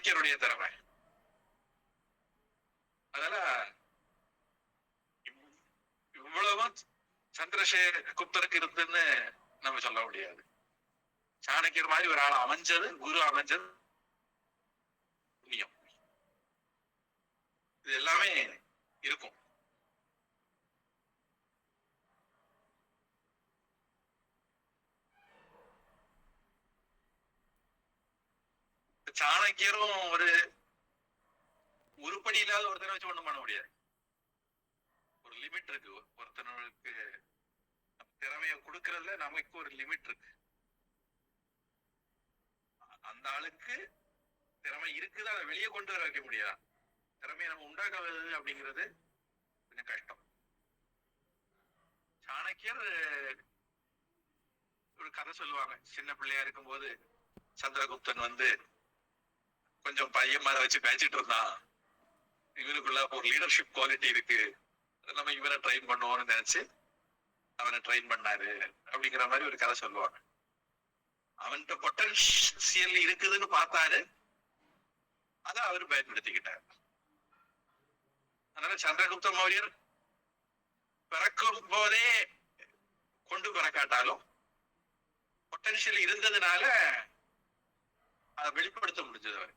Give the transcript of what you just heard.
சாணக்கியருடைய திறமை அதனால இவ்வளவும் சந்திரசேகர குப்தருக்கு இருந்துன்னு நம்ம சொல்ல முடியாது. சாணக்கியர் மாதிரி ஒரு ஆள் அமைஞ்சது குரு அமைஞ்சது புண்ணியம். இது எல்லாமே இருக்கும். சாணக்கியரும் ஒரு உருப்படி இல்லாத ஒருத்தனை வச்சு ஒண்ணும் பண்ண முடியாது. ஒரு லிமிட் இருக்கு. ஒருத்தனுக்கு திறமைய கொடுக்கறதுல நமக்கு ஒரு லிமிட் இருக்கு. அந்த ஆளுக்கு திறமை இருக்குது? அதை வெளியே கொண்டு வர வைக்க முடியாது? திறமையை நம்ம உண்டாக்குவது அப்படிங்கிறது கொஞ்சம் கஷ்டம். சாணக்கியர் ஒரு கதை சொல்லுவாங்க. சின்ன பிள்ளையா இருக்கும்போது சந்திரகுப்தன் வந்து கொஞ்சம் பையன் மாதிரி வச்சு பேசிட்டு இருந்தான். இவனுக்குள்ள ஒரு லீடர்ஷிப் குவாலிட்டி இருக்கு. நம்ம இவனை ட்ரெயின் பண்ணுவோம்னு நினைச்சு அவனை ட்ரெயின் பண்ணாரு. அப்படிங்கிற மாதிரி ஒரு கதை சொல்லுவாங்க. அவன்கிட்ட பொட்டன்ஷியல் இருக்குதுன்னு பார்த்தாரு. அதை அவர் பயன்படுத்திக்கிட்டார். அதனால சந்திரகுப்த மௌரியர் பிறக்கும் போதே கொண்டு பிறக்காட்டாலும் பொட்டன்ஷியல் இருந்ததுனால அதை வெளிப்படுத்த முடிஞ்சது அவர்